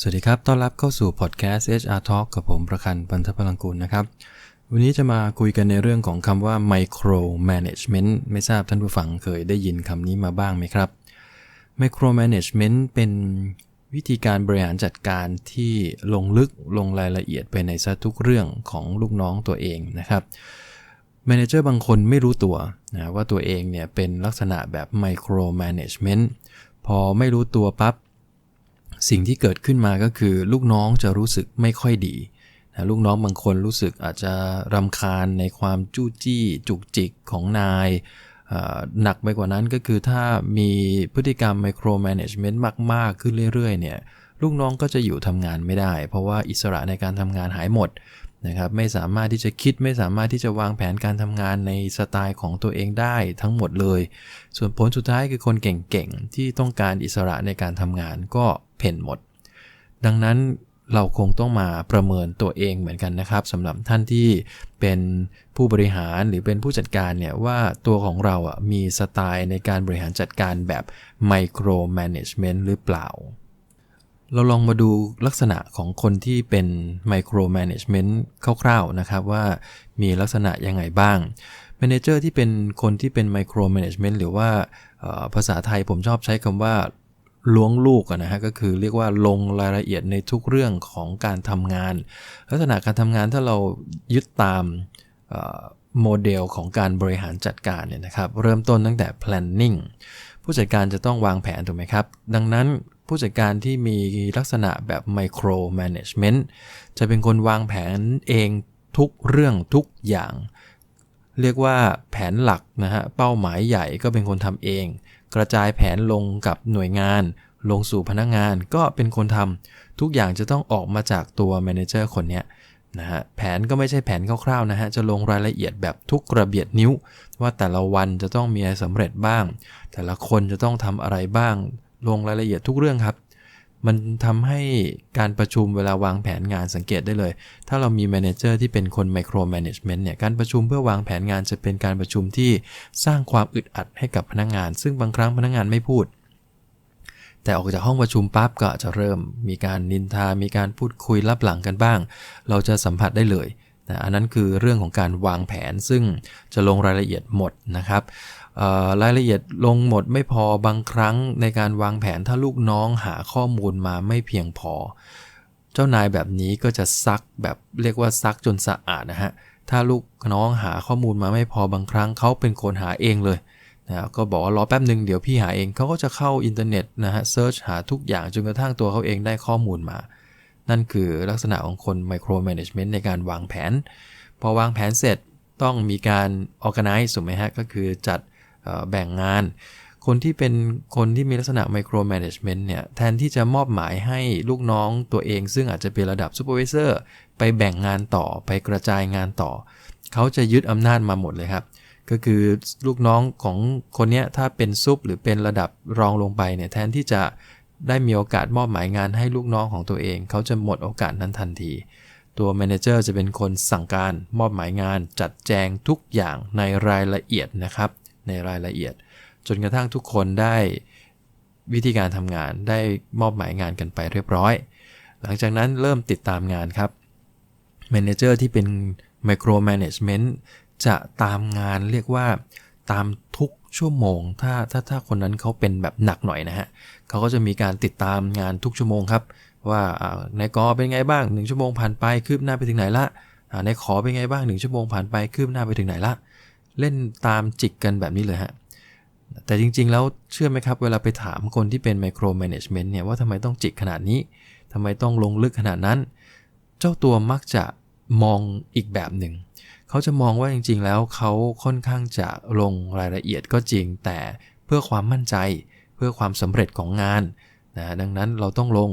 สวัสดีครับ ต้อนรับเข้าสู่พอดแคสต์ HR Talk กับผมประคันปันทพลังกุลนะครับ วันนี้จะมาคุยกันในเรื่องของคำว่า micro management ไม่ทราบท่านผู้ฟังเคยได้ยินคำนี้มาบ้างไหมครับ micro management เป็นวิธีการบริหารจัดการที่ลงลึกลงรายละเอียดไปในซะทุกเรื่องของลูกน้องตัวเองนะครับแมเนเจอร์บางคนไม่รู้ตัวนะว่าตัวเองเนี่ยเป็นลักษณะแบบ micro management พอไม่รู้ตัวปับ๊บ สิ่งที่เกิดขึ้นมาก็คือ ลูกน้องจะรู้สึกไม่ค่อยดีนะลูกน้องบางคนรู้สึกอาจจะรำคาญในความจู้จี้จุกจิกของนายหนักไปกว่านั้นก็คือถ้ามีพฤติกรรมไมโครแมネจเมนต์มาก ๆ ขึ้นเรื่อย ๆ เนี่ย ลูกน้องก็จะอยู่ทำงานไม่ได้ เพราะว่าอิสระในการทำงานหายหมดนะครับไม่สามารถที่จะคิดไม่สามารถที่จะวางแผนการทำงานในสไตล์ของตัวเองได้ทั้งหมดเลย ส่วนผลสุดท้ายคือคนเก่งๆ ที่ต้องการอิสระในการทำงานก็ เพ่นหมด ดังนั้นเราคงต้องมาประเมินตัวเองเหมือนกันนะครับสำหรับท่านที่เป็นผู้บริหารหรือเป็นผู้จัดการเนี่ยว่าตัวของเราอ่ะมีสไตล์ในการบริหารจัดการแบบไมโครแมネจเมนต์หรือเปล่า เราลองมาดูลักษณะของคนที่เป็นไมโครแมネจเมนต์คร่าวๆนะครับว่ามีลักษณะยังไงบ้างแมเนเจอร์ที่เป็นคนที่เป็นไมโครแมネจเมนต์หรือว่าภาษาไทยผมชอบใช้คำว่า ล้วงลูกนะฮะก็คือเรียกว่าลงรายละเอียดในทุกเรื่องของการทำงาน ลักษณะการทำงานถ้าเรายึดตามโมเดลของการบริหารจัดการเนี่ยนะครับเริ่มต้นตั้งแต่ planning ผู้จัดการจะต้องวางแผนถูกไหมครับ ดังนั้นผู้จัดการที่มีลักษณะแบบ micro management จะเป็นคนวางแผนเองทุกเรื่องทุกอย่าง เรียกว่าแผนหลักนะฮะเป้าหมายใหญ่ก็เป็นคนทำเอง กระจายแผนลงกับหน่วยงาน ลงสู่พนักงงานก็เป็นคนทำทุกอย่างจะต้องออกมาจากตัวแมเนเจอร์คนนี้นะฮะแผนก็ไม่ใช่แผนคร่าวๆนะฮะจะลงรายละเอียดแบบทุกกระเบียดนิ้ว ว่าแต่ละวันจะต้องมีอะไรสำเร็จบ้าง แต่ละคนจะต้องทำอะไรบ้าง ลงรายละเอียดทุกเรื่องครับ มันทำให้การประชุมเวลาวางแผนงานสังเกตได้เลย ถ้าเรามีแมเนเจอร์ที่เป็นคนไมโครแมネจเมนต์เนี่ย การประชุมเพื่อวางแผนงานจะเป็นการประชุมที่สร้างความอึดอัดให้กับพนักงงาน ซึ่งบางครั้งพนักงงานไม่พูด แต่ออกจากห้องประชุมปั๊บก็จะเริ่ม มีการนินทา มีการพูดคุยลับหลังกันบ้าง เราจะสัมผัสได้เลย นะอันนั้นคือเรื่องของการวางแผนซึ่งจะลงรายละเอียดหมดนะครับรายละเอียดลงหมดไม่พอบางครั้งในการวางแผนถ้าลูกน้องหาข้อมูลมาไม่เพียงพอ เจ้านายแบบนี้ก็จะซักแบบเรียกว่าซักจนสะอาดนะฮะถ้าลูกน้องหาข้อมูลมาไม่พอบางครั้งเขาเป็นคนหาเองเลยนะก็บอกว่ารอแป๊บหนึ่งเดี๋ยวพี่หาเองเขาก็จะเข้าอินเทอร์เน็ตนะฮะเซิร์ชหาทุกอย่างจนกระทั่งตัวเขาเองได้ข้อมูลมา นั่นคือลักษณะของคนไมโครแมネจเมนต์ในการวางแผน พอวางแผนเสร็จต้องมีการ organize ถูกไหมฮะ ก็คือจัดแบ่งงาน คนที่เป็นคนที่มีลักษณะไมโครแมネจเมนต์เนี่ย แทนที่จะมอบหมายให้ลูกน้องตัวเอง ซึ่งอาจจะเป็นระดับซูเปอร์วิเซอร์ไปแบ่งงานต่อไปกระจายงานต่อ เขาจะยึดอำนาจมาหมดเลยครับก็คือลูกน้องของคนนี้ถ้าเป็นซุปหรือเป็นระดับรองลงไปเนี่ยแทนที่จะ ได้มีโอกาสมอบหมายงานให้ลูกน้องของตัวเอง เขาจะหมดโอกาสนั้นทันที ตัวแมเนเจอร์จะเป็นคนสั่งการมอบหมายงานจัดแจงทุกอย่างในรายละเอียดนะครับ ในรายละเอียด จนกระทั่งทุกคนได้วิธีการทำงานได้มอบหมายงานกันไปเรียบร้อย หลังจากนั้นเริ่มติดตามงานครับแมเนเจอร์ที่เป็นไมโครแมネจเมนต์จะตามงานเรียกว่าตามทุก ชั่วโมง ถ้าถ้าถ้าคนนั้นเขาเป็นแบบหนักหน่อยนะฮะเขาก็จะมีการติดตามงานทุกชั่วโมงครับ ว่าในกอเป็นไงบ้าง 1 ชั่วโมงผ่านไปคืบหน้าไปถึงไหนละในขอเป็นไงบ้าง 1 ชั่วโมงผ่านไปคืบหน้าไปถึงไหนละเล่นตามจิกกันแบบนี้เลยฮะแต่จริงๆ แล้วเชื่อไหมครับ เวลาไปถามคนที่เป็นไมโครแมネจเมนต์เนี่ยว่าทำไมต้องจิกขนาดนี้ทำไมต้องลงลึกขนาดนั้น เจ้าตัวมักจะมองอีกแบบหนึ่ง เขาจะมองว่าจริงๆ แล้วเขาค่อนข้างจะลงรายละเอียดก็จริง แต่เพื่อความมั่นใจเพื่อความสำเร็จของงานนะดังนั้นเราต้องลง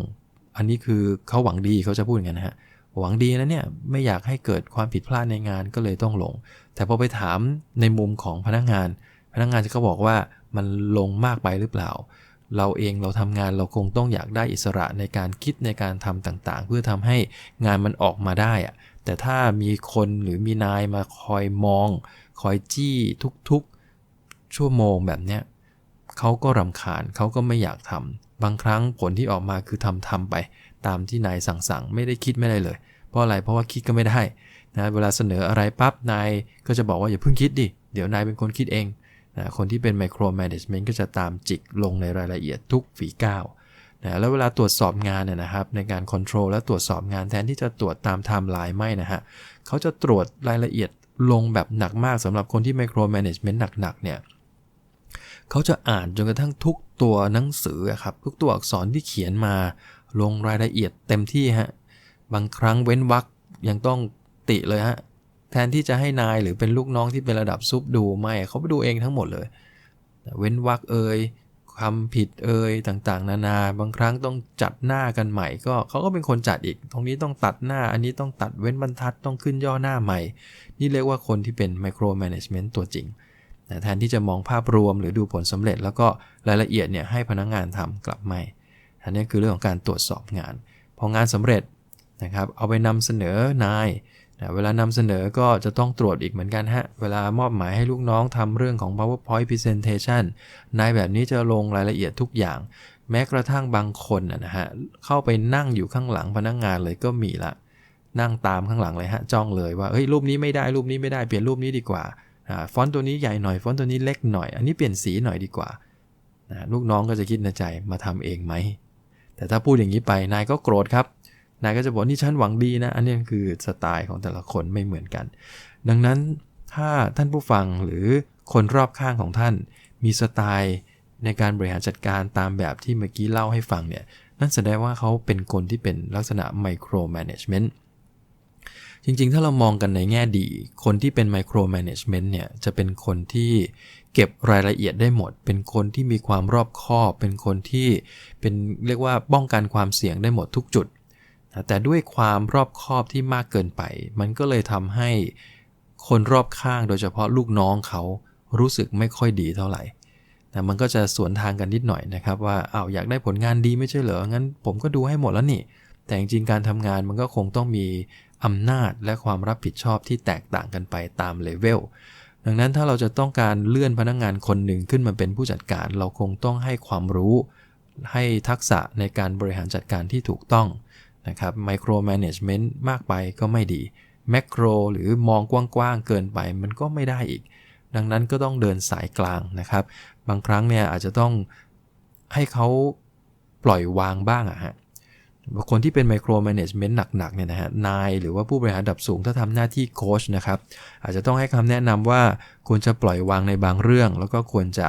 อันนี้คือเขาหวังดีเขาจะพูดอย่างนั้นนะฮะหวังดีนะเนี่ยไม่อยากให้เกิดความผิดพลาดในงานก็เลยต้องลง แต่พอไปถามในมุมของพนักงาน พนักงานจะก็บอกว่ามันลงมากไปหรือเปล่า เราเองเราทำงานเราคงต้องอยากได้อิสระในการคิดในการทำต่างๆ เพื่อทำให้งานมันออกมาได้อะ แต่ถ้ามีคนหรือมีนายมาคอยมอง คอยจี้ทุกๆ ชั่วโมงแบบเนี้ยเขาก็รำคาญเขาก็ไม่อยากทำบางครั้งผลที่ออกมาคือทำทำไป ตามที่นายสั่งสั่งไม่ได้คิดไม่ได้เลย เพราะอะไรเพราะว่าคิดก็ไม่ได้นะเวลาเสนออะไรปั๊บนายก็จะบอกว่าอย่าเพิ่งคิดดิ เดี๋ยวนายเป็นคนคิดเองนะคนที่เป็นไมโครแมネจเมนต์ก็จะตามจิกลงในรายละเอียดทุกฝีก้าว นะแล้วเวลาตรวจสอบงานเนี่ยนะครับ ในการคอนโทรลและตรวจสอบงานแทนที่จะตรวจตามไทม์ไลน์ไม่นะฮะเขาจะตรวจรายละเอียดลงแบบหนักมากสำหรับคนที่ไมโครแมネจเมนต์หนักๆเนี่ยเขาจะอ่านจนกระทั่งทุกตัวหนังสือครับทุกตัวอักษรที่เขียนมาลงรายละเอียดเต็มที่ฮะบางครั้งเว้นวรรคยังต้องติเลยฮะแทนที่จะให้นายหรือเป็นลูกน้องที่เป็นระดับซุปดูไม่เขาไปดูเองทั้งหมดเลย เว้นวรรคเอ่ย คำผิดเอ่ยต่างๆ นานา บางครั้งต้องจัดหน้ากันใหม่ ก็เขาก็เป็นคนจัดอีก ตรงนี้ต้องตัดหน้า อันนี้ต้องตัดเว้นบรรทัดต้องขึ้นย่อหน้าใหม่ นี่เรียกว่าคนที่เป็นไมโครแมネจเมนต์ตัวจริงแทนที่จะมองภาพรวมหรือดูผลสำเร็จ แล้วก็รายละเอียดเนี่ยให้พนักงงานทำกลับไม่ อันนี้คือเรื่องของการตรวจสอบงาน พองานสำเร็จนะครับ เอาไปนำเสนอนาย เวลานำเสนอก็จะต้องตรวจอีกเหมือนกันฮะ เวลามอบหมายให้ลูกน้องทำเรื่องของ powerpoint presentation นายแบบนี้จะลงรายละเอียดทุกอย่าง แม้กระทั่งบางคนนะฮะ เข้าไปนั่งอยู่ข้างหลังพนักงงานเลยก็มีละ นั่งตามข้างหลังเลยฮะ จ้องเลยว่า เฮ้ย รูปนี้ไม่ได้ รูปนี้ไม่ได้ เปลี่ยนรูปนี้ดีกว่า ฟอนต์ตัวนี้ใหญ่หน่อย ฟอนต์ตัวนี้เล็กหน่อย อันนี้เปลี่ยนสีหน่อยดีกว่า ลูกน้องก็จะคิดในใจ มาทำเองไหม แต่ถ้าพูดอย่างนี้ไป นายก็โกรธครับ นายก็จะบอกนี่ฉันหวังดีนะ อันนี้คือสไตล์ของแต่ละคนไม่เหมือนกัน ดังนั้นถ้าท่านผู้ฟังหรือคนรอบข้างของท่านมีสไตล์ในการบริหารจัดการตามแบบที่เมื่อกี้เล่าให้ฟังเนี่ย นั่นแสดงว่าเขาเป็นคนที่เป็นลักษณะไมโครแมネจเมนต์จริงๆ ถ้าเรามองกันในแง่ดี คนที่เป็นไมโครแมネจเมนต์เนี่ย จะเป็นคนที่เก็บรายละเอียดได้หมด เป็นคนที่มีความรอบคอบ เป็นคนที่เป็นเรียกว่าป้องกันความเสี่ยงได้หมดทุกจุด แต่ด้วยความรอบคอบที่มากเกินไป มันก็เลยทำให้คนรอบข้างโดยเฉพาะลูกน้องเขารู้สึกไม่ค่อยดีเท่าไหร่แต่มันก็จะสวนทางกันนิดหน่อยนะครับว่าอา้าวอยากได้ผลงานดีไม่ใช่เหรอ งั้นผมก็ดูให้หมดแล้วนี่ แต่จริงๆการทำงานมันก็คงต้องมีอำนาจและความรับผิดชอบที่แตกต่างกันไปตามเลเวล ดังนั้นถ้าเราจะต้องการเลื่อนพนักงงานคนหนึ่งขึ้นมาเป็นผู้จัดการ เราคงต้องให้ความรู้ ให้ทักษะในการบริหารจัดการที่ถูกต้อง นะครับไมโครแมネจเมนต์มากไปก็ไม่ดีแมกโรหรือมองกว้างๆเกินไปมันก็ไม่ได้อีก ดังนั้นก็ต้องเดินสายกลางนะครับ บางครั้งเนี่ยอาจจะต้องให้เขาปล่อยวางบ้างอะฮะคนที่เป็นไมโครแมネจเมนต์หนักๆเนี่ยนะฮะนายหรือว่าผู้บริหารดับสูงถ้าทำหน้าที่โค้ชนะครับ อาจจะต้องให้คำแนะนำว่าควรจะปล่อยวางในบางเรื่อง แล้วก็ควรจะ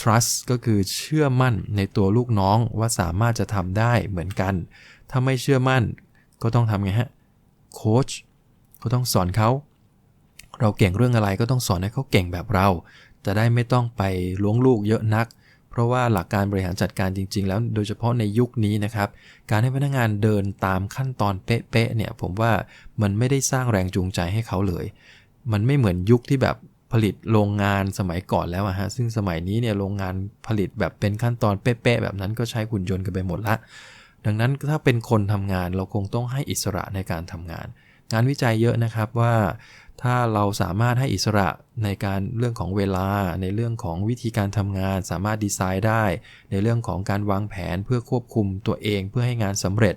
trust ก็คือเชื่อมั่นในตัวลูกน้องว่าสามารถจะทำได้เหมือนกัน ถ้าไม่เชื่อมั่น ก็ต้องทำไงฮะโค้ชก็ต้องสอนเขาเราเก่งเรื่องอะไรก็ต้องสอนให้เขาเก่งแบบเรา จะได้ไม่ต้องไปล้วงลูกเยอะนัก เพราะว่าหลักการบริหารจัดการจริง ๆ แล้วโดยเฉพาะในยุคนี้นะครับ การให้พนักงานเดินตามขั้นตอนเป๊ะๆเนี่ยผมว่ามันไม่ได้สร้างแรงจูงใจให้เขาเลย มันไม่เหมือนยุคที่แบบผลิตโรงงานสมัยก่อนแล้วอะฮะซึ่งสมัยนี้เนี่ยโรงงานผลิตแบบเป็นขั้นตอนเป๊ะๆแบบนั้นก็ใช้หุ่นยนต์กันไปหมดละ ดังนั้นถ้าเป็นคนทำงานเราคงต้องให้อิสระในการทำงาน งานวิจัยเยอะนะครับว่าถ้าเราสามารถให้อิสระในการเรื่องของเวลา ในเรื่องของวิธีการทำงาน สามารถดีไซน์ได้ ในเรื่องของการวางแผนเพื่อควบคุมตัวเองเพื่อให้งานสำเร็จ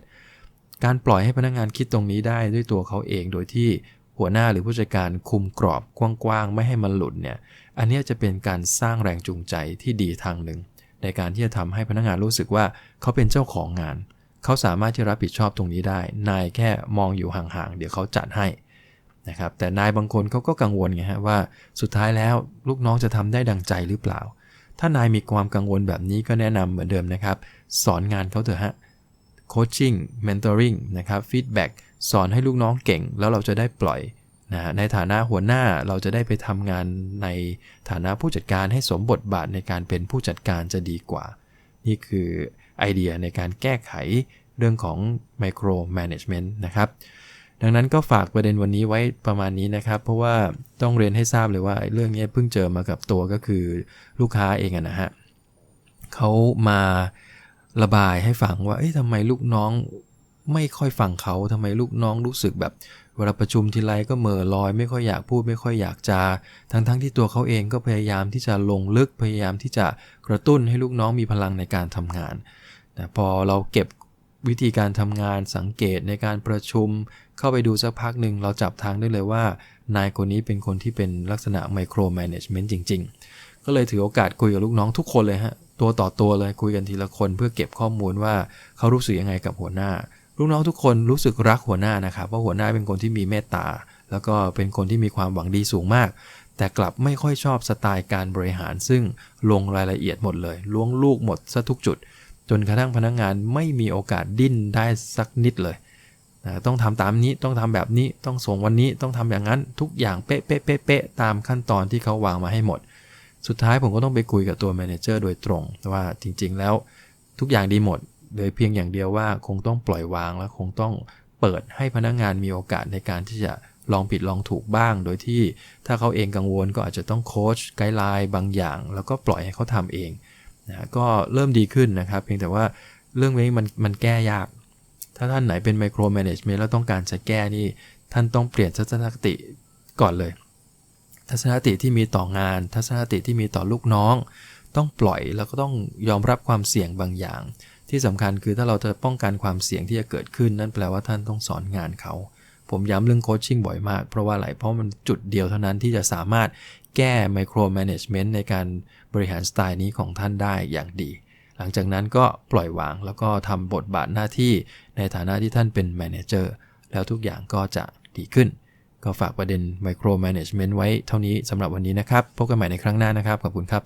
การปล่อยให้พนักงานคิดตรงนี้ได้ด้วยตัวเขาเองโดยที่หัวหน้าหรือผู้จัดการคุมกรอบกว้างๆ ไม่ให้มันหลุดเนี่ย อันนี้จะเป็นการสร้างแรงจูงใจที่ดีทางหนึ่ง ในการที่จะทำให้พนักงานรู้สึกว่าเขาเป็นเจ้าของงาน เขาสามารถที่รับผิดชอบตรงนี้ได้ นายแค่มองอยู่ห่างๆ เดี๋ยวเขาจัดให้นะครับ แต่นายบางคนเขาก็กังวลไงฮะว่าสุดท้ายแล้วลูกน้องจะทำได้ดังใจหรือเปล่า ถ้านายมีความกังวลแบบนี้ก็แนะนำเหมือนเดิมนะครับ สอนงานเขาเถอะฮะ โคชชิ่ง เมนเทอริงนะครับ ฟีดแบ็กสอนให้ลูกน้องเก่ง แล้วเราจะได้ปล่อยนะในฐานะหัวหน้าเราจะได้ไปทำงานในฐานะผู้จัดการให้สมบทบาทในการเป็นผู้จัดการจะดีกว่า นี่คือ ไอเดียในการแก้ไขเรื่องของ Micro Management นะครับ ดังนั้นก็ฝากประเด็นวันนี้ไว้ประมาณนี้นะครับ เพราะว่าต้องเรียนให้ทราบเลยว่าเรื่องนี้เพิ่งเจอมากับตัวก็คือลูกค้าเองนะฮะเขามาระบายให้ฟังว่า เอ๊ะทำไมลูกน้องไม่ค่อยฟังเขาทำไมลูกน้องรู้สึกแบบเวลาประชุมทีไรก็เมอลอย ไม่ค่อยอยากพูดไม่ค่อยอยากจะทั้งๆทที่ตัวเขาเองก็พยายามที่จะลงลึกพยายามที่จะกระตุ้นให้ลูกน้องมีพลังในการทำงาน แต่พอเราเก็บวิธีการทำงานสังเกตในการประชุม เข้าไปดูสักพักหนึ่งเราจับทางได้เลยว่า นายคนนี้เป็นคนที่เป็นลักษณะไมโครแมネจเมนต์จริง ๆ ก็เลยถือโอกาสคุยกับลูกน้องทุกคนเลยฮะ ตัวต่อตัวเลยคุยกันทีละคนเพื่อเก็บข้อมูลว่าเขารู้สึกยังไงกับหัวหน้า ลูกน้องทุกคนรู้สึกรักหัวหน้านะครับว่าหัวหน้าเป็นคนที่มีเมตตา แล้วก็เป็นคนที่มีความหวังดีสูงมาก แต่กลับไม่ค่อยชอบสไตล์การบริหาร ซึ่งลงรายละเอียดหมดเลยล้วงลูกหมดซะทุกจุด จนกระทั่งพนักงงานไม่มีโอกาสดิ้นได้สักนิดเลยนะต้องทำตามนี้ต้องทำแบบนี้ต้องส่งวันนี้ต้องทำอย่างนั้นทุกอย่างเป๊ะเป๊ะเป๊ะเป๊ะตามขั้นตอนที่เขาวางมาให้หมด สุดท้ายผมก็ต้องไปคุยกับตัวแมเนเจอร์โดยตรงว่าจริง ๆ แล้วทุกอย่างดีหมดโดยเพียงอย่างเดียวว่าคงต้องปล่อยวางและคงต้องเปิดให้พนักงงานมีโอกาสในการที่จะลองผิดลองถูกบ้าง โดยที่ถ้าเขาเองกังวลก็อาจจะต้องโค้ชไกด์ไลน์บางอย่าง แล้วก็ปล่อยให้เขาทำเอง นะก็เริ่มดีขึ้นนะครับ เพียงแต่ว่าเรื่องนี้มันมันแก้ยาก ถ้าท่านไหนเป็นไมโครแมネจเมนต์แล้วต้องการจะแก้นี่ ท่านต้องเปลี่ยนทัศนคติก่อนเลย ทัศนคติที่มีต่องาน ทัศนคติที่มีต่อลูกน้อง ต้องปล่อยแล้วก็ต้องยอมรับความเสี่ยงบางอย่าง ที่สำคัญคือถ้าเราจะป้องกันความเสี่ยงที่จะเกิดขึ้น นั่นแปลว่าท่านต้องสอนงานเขา ผมย้ำเรื่องโคชชิ่งบ่อยมาก เพราะว่าอะไรเพราะมันจุดเดียวเท่านั้นที่จะสามารถแก้ไมโครแมネจเมนต์ในการบริหารสไตล์นี้ของท่านได้อย่างดี หลังจากนั้นก็ปล่อยวางแล้วก็ทำบทบาทหน้าที่ในฐานะที่ท่านเป็นแมเนเจอร์แล้วทุกอย่างก็จะดีขึ้น ก็ฝากประเด็นไมโครแมネจเมนต์ไว้เท่านี้สำหรับวันนี้นะครับ พบกันใหม่ในครั้งหน้านะครับ ขอบคุณครับ